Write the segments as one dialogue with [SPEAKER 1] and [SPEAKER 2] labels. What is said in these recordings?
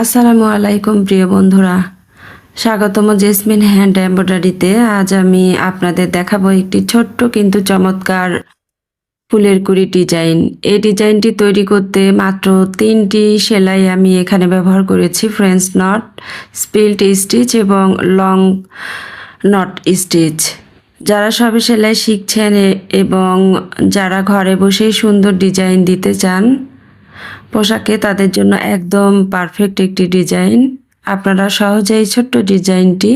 [SPEAKER 1] আসসালামু আলাইকুম, প্রিয় বন্ধুরা। স্বাগতম জেসমিন হ্যান্ড এম্ব্রয়ডারিতে। আজ আমি আপনাদের দেখাবো একটি ছোট্ট কিন্তু চমৎকার ফুলের কুড়ি ডিজাইন। এই ডিজাইনটি তৈরি করতে মাত্র তিনটি সেলাই আমি এখানে ব্যবহার করেছি, ফ্রেঞ্চ নট, স্পিল্ট স্টিচ এবং লং নট স্টিচ। যারা সবে সেলাই শিখছেন এবং যারা ঘরে বসেই সুন্দর ডিজাইন দিতে চান পোশাকে তাদের জন্য একদম পারফেক্ট একটি ডিজাইন আপনারা সহজেই ছোট্ট ডিজাইনটি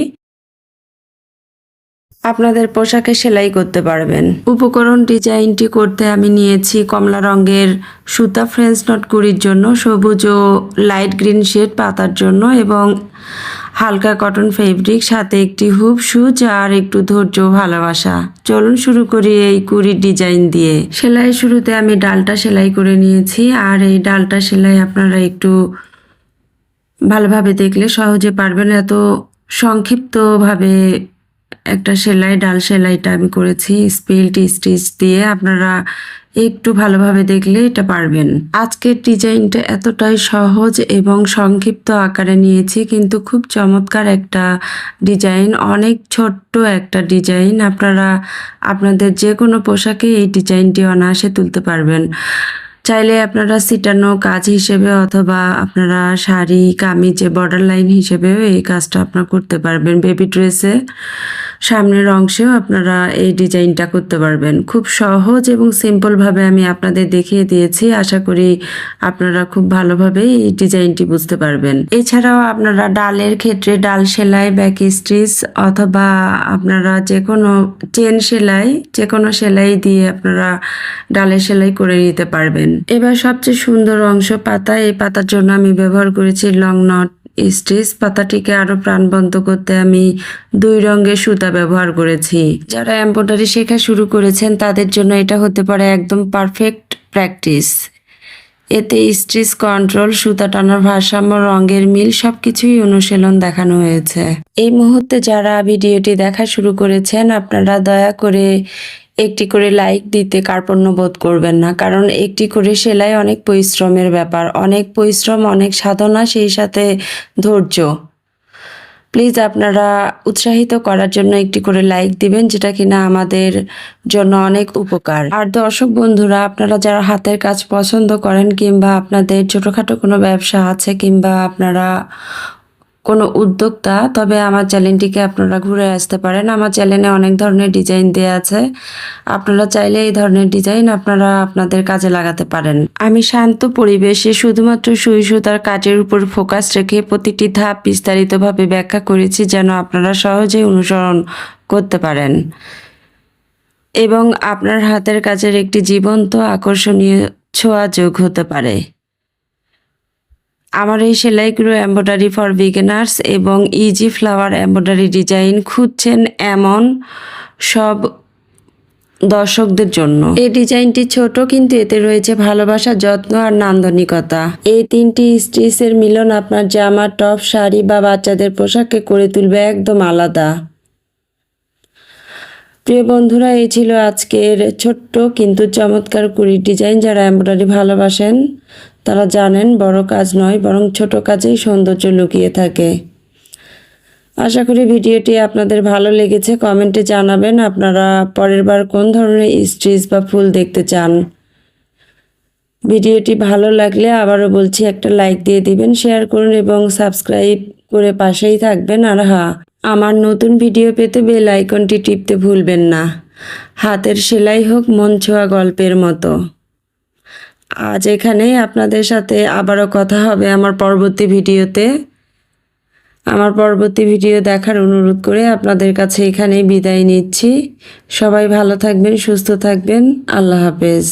[SPEAKER 1] আপনাদের পোশাকে সেলাই করতে পারবেন। উপকরণ ডিজাইনটি করতে আমি নিয়েছি কমলা রঙের সুতা ফ্রেন্স নট কুড়ির জন্য, সবুজ ও লাইট গ্রিন শেড পাতার জন্য এবং হালকা কটন ফেব্রিক, সাথে একটি হুপ সুচ আর একটু ধৈর্য ভালোবাসা। চলুন শুরু করি এই কুড়ির ডিজাইন দিয়ে। সেলাই শুরুতে আমি ডালটা সেলাই করে নিয়েছি, আর এই ডালটা সেলাই আপনারা একটু ভালোভাবে দেখলে সহজে পারবেন। এত সংক্ষিপ্তভাবে একটা সেলাই, ডাল সেলাইটা আমি করেছি স্পিল্ট স্টিচ দিয়ে। আপনারা একটু ভালোভাবে দেখলে এটা পারবেন। আজকের ডিজাইনটা এতটাই সহজ এবং সংক্ষিপ্ত আকারে নিয়েছি, কিন্তু খুব চমৎকার একটা ডিজাইন, অনেক ছোট্ট একটা ডিজাইন। আপনারা, আপনাদের যে কোনো পোশাকে এই ডিজাইনটি অনায়াসে তুলতে পারবেন। চাইলে আপনারা সিটানো কাজ হিসেবে অথবা আপনারা শাড়ি, কামিজে বর্ডার লাইন হিসেবেও এই কাজটা আপনারা করতে পারবেন। বেবি ড্রেসে সামনের অংশেও আপনারা এই ডিজাইনটা করতে পারবেন। খুব সহজ এবং সিম্পলভাবে আমি আপনাদের দেখিয়ে দিয়েছি। আশা করি আপনারা খুব ভালোভাবে এই ডিজাইনটি বুঝতে পারবেন। এছাড়াও আপনারা ডালের ক্ষেত্রে ডাল সেলাই ব্যাক স্টিচ অথবা আপনারা যে কোনো চেন সেলাই যে কোনো সেলাই দিয়ে আপনারা ডালের সেলাই করে নিতে পারবেন। এবার সবচেয়ে সুন্দর অংশ পাতা। এই পাতার জন্য আমি ব্যবহার করেছি লং নট স্টিচ পাতাটিকে আরও প্রাণবন্ত করতে আমি দুই রঙের সুতা ব্যবহার করেছি। যারা এম্ব্রয়ডারি শেখা শুরু করেছেন, তাদের জন্য এটা হতে পারে একদম পারফেক্ট প্র্যাকটিস এতে স্টিচ কন্ট্রোল সুতা টানার ভারসাম্য, রঙের মিল, সবকিছুই অনুশীলন দেখানো হয়েছে। এই মুহূর্তে যারা ভিডিওটি দেখা শুরু করেছেন, আপনারা দয়া করে একটি করে লাইক দিতে কার্পণ্য বোধ করবেন না, কারণ একটি করে সেলাই অনেক পরিশ্রমের ব্যাপার। অনেক পরিশ্রম, অনেক সাধনা, সেই সাথে ধৈর্য। প্লিজ আপনারা উৎসাহিত করার জন্য একটি করে লাইক দিবেন, যেটা কিনা আমাদের জন্য অনেক উপকার। আর দর্শক বন্ধুরা, আপনারা যারা হাতের কাজ পছন্দ করেন, কিংবা আপনাদের ছোটোখাটো কোনো ব্যবসা আছে, কিংবা আপনারা কোনো উদ্যোক্তা, তবে আমার চ্যানেলটিকে আপনারা ঘুরে আসতে পারেন। আমার চ্যানেলে অনেক ধরনের ডিজাইন দেওয়া আছে। আপনারা চাইলে এই ধরনের ডিজাইন আপনারা আপনাদের কাজে লাগাতে পারেন। আমি শান্ত পরিবেশে শুধুমাত্র সুই সুতার কাজের উপর ফোকাস রেখে প্রতিটি ধাপ বিস্তারিতভাবে ব্যাখ্যা করেছি যেন আপনারা সহজেই অনুসরণ করতে পারেন। এবং আপনার হাতের কাজের একটি জীবন্ত, আকর্ষণীয় ছোঁয়া যোগ হতে পারে। আমার এই সেলাইগুলো এম্ব্রয়ডারি ফর বিগিনার্স এবং ইজি ফ্লাওয়ার এম্ব্রয়ডারি ডিজাইন খুঁজছেন এমন সব দর্শকদের জন্য। এই ডিজাইনটি ছোট, কিন্তু এতে রয়েছে ভালোবাসা, যত্ন আর নান্দনিকতা। এই তিনটি স্টিচের মিলন আপনার জামা, টপ, শাড়ি বা বাচ্চাদের পোশাককে করে তুলবে একদম আলাদা। প্রিয় বন্ধুরা, এই ছিল আজকের ছোট্ট কিন্তু চমৎকার কুড়ি ডিজাইন যারা এমব্রয়ডারি ভালোবাসেন। তারা জানেন বড় কাজ নয়, বরং ছোট কাজেই সৌন্দর্য লুকিয়ে থাকে। আশা করি ভিডিওটি আপনাদের ভালো লেগেছে। কমেন্টে জানাবেন আপনারা পরের বার কোন ধরনের স্ট্রিচ বা ফুল দেখতে চান। ভিডিওটি ভালো লাগলে আবারও বলছি, একটা লাইক দিয়ে দিবেন, শেয়ার করুন এবং সাবস্ক্রাইব করে পাশেই থাকবেন। আর হ্যাঁ আমার নতুন ভিডিও পেতে বেল আইকনটি টিপতে ভুলবেন না। হাতের সেলাই হোক, মন ছোঁয়া গল্পের মতো। আজ এখানে আপনাদের সাথে আবারও কথা হবে আমার পরবর্তী ভিডিওতে। আমার পরবর্তী ভিডিও দেখার অনুরোধ করে আপনাদের কাছে এখানেই বিদায় নিচ্ছি। সবাই ভালো থাকবেন, সুস্থ থাকবেন। আল্লাহ হাফেজ।